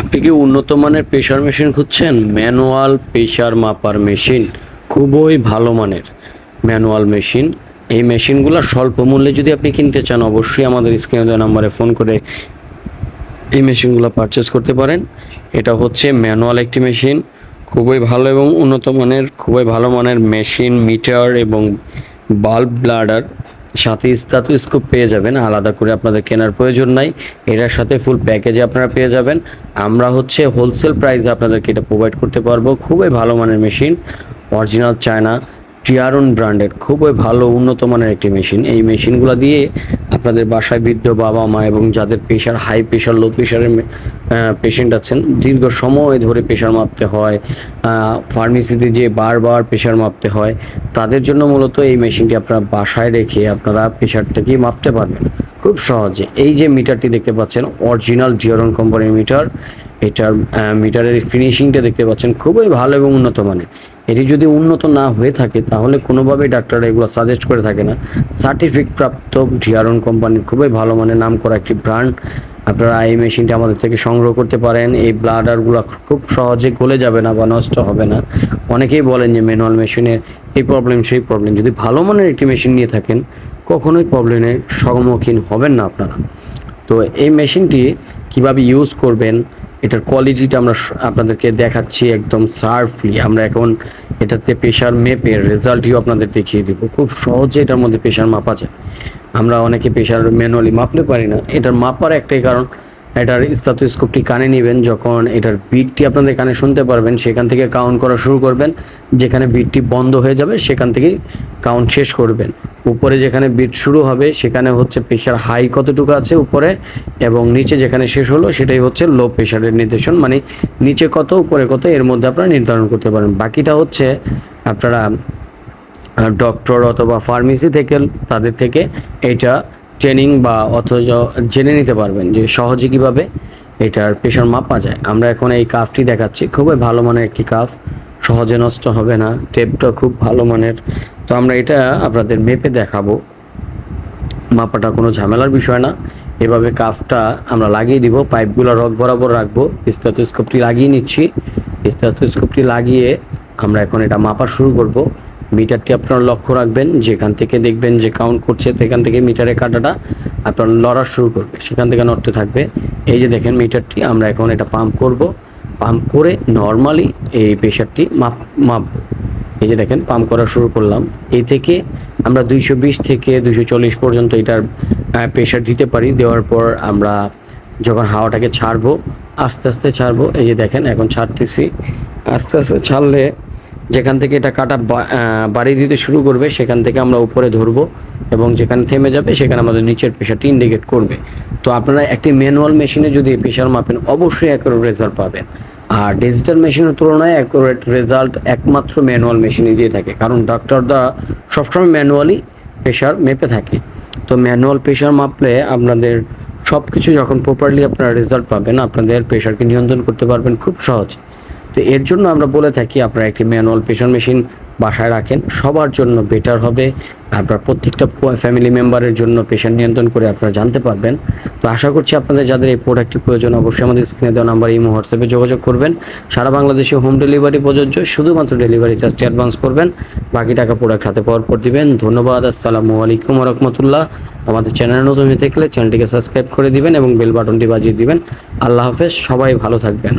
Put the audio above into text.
আপনি কি উন্নত মানের প্রেশার মেশিন খুঁজছেন? ম্যানুয়াল প্রেশার মাপার মেশিন খুবই ভালো মানের ম্যানুয়াল মেশিন এই মেশিনগুলো স্বল্প মূল্যে যদি আপনি কিনতে চান, অবশ্যই আমাদের স্ক্রিনে দেওয়া নাম্বারে ফোন করে এই মেশিনগুলো পারচেস করতে পারেন। এটা হচ্ছে ম্যানুয়াল একটি মেশিন খুবই ভালো এবং উন্নত মানের, খুবই ভালো মানের মেশিন মিটার এবং বাল্ব ব্লাডার সাথে স্টাথোস্কোপ পেয়ে যাবেন। আলাদা করে আপনাদের কেনার প্রয়োজন নাই। এটার সাথে ফুল প্যাকেজে আপনারা পেয়ে যাবেন। আমরা হচ্ছে হোলসেল প্রাইসে আপনাদেরকে এটা প্রোভাইড করতে পারব। খুবই ভালো মানের মেশিন। অরিজিনাল চায়না টিয়ারন ব্র্যান্ডের। খুবই ভালো উন্নত মানের একটি মেশিন। এই মেশিনগুলো দিয়ে আপনাদের বাসায় বৃদ্ধ বাবা মা এবং যাদের প্রেশার হাই প্রেশার লো প্রেশারের পেশেন্ট আছেন, দীর্ঘ সময় ধরে প্রেশার মাপতে হয় ফার্মেসিতে যে বারবার প্রেশার মাপতে হয়, তাদের জন্য মূলত এই মেশিনটি আপনারা বাসায় রেখে আপনারা প্রেশারটাকে মাপতে পারবেন। খুব সহজে। এই যে মিটারটি দেখতে পাচ্ছেন অরিজিনাল জিওরন কোম্পানির মিটার এটার মিটারের ফিনিশিংটা দেখতে পাচ্ছেন, খুবই ভালো এবং উন্নত মানের। এটি যদি উন্নত না হয়ে থাকে, তাহলে কোনোভাবেই ডাক্তাররা এগুলো সাজেস্ট করে থাকে না। সার্টিফিক প্রাপ্ত ঢিয়ারন কোম্পানির খুবই ভালো মানের নাম করা একটি ব্র্যান্ড। আপনারা এই মেশিনটি আমাদের থেকে সংগ্রহ করতে পারেন। এই ব্লাডারগুলো খুব সহজে গলে যাবে না বা নষ্ট হবে না। অনেকেই বলেন যে ম্যানুয়াল মেশিনের এই প্রবলেম, সেই প্রবলেম। যদি ভালো মানের একটি মেশিন নিয়ে থাকেন, কখনোই প্রবলেমের সম্মুখীন হবেন না আপনারা। তো এই মেশিনটি কীভাবে ইউজ করবেন, এটার কোয়ালিটিটা আমরা আপনাদেরকে দেখাচ্ছি একদম সার্ফলি আমরা এখন এটাতে প্রেশার মেপের রেজাল্টটিও আপনাদের দেখিয়ে দিব। খুব সহজে এটার মধ্যে প্রেশার মাপা যায়। আমরা অনেকে প্রেশার ম্যানুয়ালি মাপতে পারি না। এটার মাপার একটাই কারণ এটার স্টাথোস্কোপটি কানে নেবেন, যখন এটার বিটটি আপনাদের কানে শুনতে পারবেন, সেখান থেকে কাউন্ট করা শুরু করবেন, যেখানে বিটটি বন্ধ হয়ে যাবে, সেখান থেকেই কাউন্ট শেষ করবেন। উপরে যেখানে বিট শুরু হবে, সেখানে হচ্ছে প্রেশার হাই কতটুকু আছে উপরে, এবং নিচে যেখানে শেষ হলো, সেটাই হচ্ছে লো প্রেশারের নির্দেশন মানে নিচে কত, উপরে কত, এর মধ্যে আপনারা নির্ধারণ করতে পারেন। বাকিটা হচ্ছে আপনারা ডক্টর অথবা ফার্মেসি থেকে, তাদের থেকে এটা ট্রেনিং বা অথচ জেনে নিতে পারবেন যে সহজে কীভাবে এটার প্রেশার মাপা যায়। আমরা এখন এই কাফটি দেখাচ্ছি। খুবই ভালো মানের একটি কাফ সহজে নষ্ট হবে না। টেপটা খুব ভালো মানের। তো আমরা এটা আপনাদের মেপে দেখাবো। মাপাটা কোনো ঝামেলার বিষয় না। এভাবে কাফটা আমরা লাগিয়ে দিব। পাইপগুলো রক বরাবর রাখব। স্টাথোস্কোপটি লাগিয়ে নিচ্ছি। স্টাথোস্কোপটি লাগিয়ে আমরা এখন এটা মাপা শুরু করব। মিটারটি আপনারা লক্ষ্য রাখবেন, যেখান থেকে দেখবেন যে কাউন্ট করছে, সেখান থেকে মিটারের কাঁটাটা আপনার লড়া শুরু করবে, সেখান থেকে নড়তে থাকবে। এই যে দেখেন মিটারটি, আমরা এখন এটা পাম্প করব। পাম্প করে নর্মালি এই প্রেশারটি মাপ, মাপবো। এই যে দেখেন পাম্প করা শুরু করলাম। এই থেকে আমরা দুইশো বিশ থেকে দুইশো চল্লিশ পর্যন্ত এটার প্রেশার দিতে পারি। দেওয়ার পর আমরা যখন হাওয়াটাকে ছাড়বো, আস্তে আস্তে ছাড়বো। এই যে দেখেন, এখন ছাড়তেছি। আস্তে আস্তে ছাড়লে যেখান থেকে এটা কাটা বা- আহ, বাড়ি দিতে শুরু করবে সেখান থেকে আমরা উপরে ধরবো এবং যেখানে থেমে যাবে সেখানে আমাদের নিচের প্রেশারটি ইন্ডিকেট করবে। তো আপনারা একটি ম্যানুয়াল মেশিনে যদি প্রেশার মাপেন অবশ্যই অ্যাকুরেট রেজাল্ট পাবেন। আর ডিজিটাল মেশিনের তুলনায় অ্যাকুরেট রেজাল্ট একমাত্র ম্যানুয়াল মেশিনে দিয়ে থাকে। কারণ ডাক্তাররা সবসময় ম্যানুয়ালি প্রেশার মেপে থাকে। তো ম্যানুয়াল প্রেশার মাপলে আপনাদের সব কিছু যখন প্রপারলি আপনারা রেজাল্ট পাবেন আপনাদের প্রেশারকে নিয়ন্ত্রণ করতে পারবেন খুব সহজ। তো এর জন্য আমরা বলে থাকি আপনারা একটি ম্যানুয়াল প্রেশার মেশিন বাসায় রাখেন। সবার জন্য বেটার হবে। আপনার প্রত্যেকটা ফ্যামিলি মেম্বারের জন্য প্রেশার নিয়ন্ত্রণ করে আপনারা জানতে পারবেন। তো আশা করছি আপনাদের যাদের এই প্রোডাক্টটি প্রয়োজন, অবশ্যই আমাদের স্ক্রিনে দেওয়া নাম্বার এই হোয়াটসঅ্যাপে যোগাযোগ করবেন। সারা বাংলাদেশে হোম ডেলিভারি প্রযোজ্য। শুধুমাত্র ডেলিভারি চার্জটি অ্যাডভান্স করবেন। বাকি টাকা প্রোডাক্ট হাতে পাওয়ার পর দিবেন। ধন্যবাদ। আসসালামু আলাইকুম রহমতুল্লাহ আমাদের চ্যানেল নতুন হয়ে থাকলে চ্যানেলটিকে সাবস্ক্রাইব করে দিবেন এবং বেল বাটনটি বাজিয়ে দিবেন। আল্লাহ হাফেজ। সবাই ভালো থাকবেন।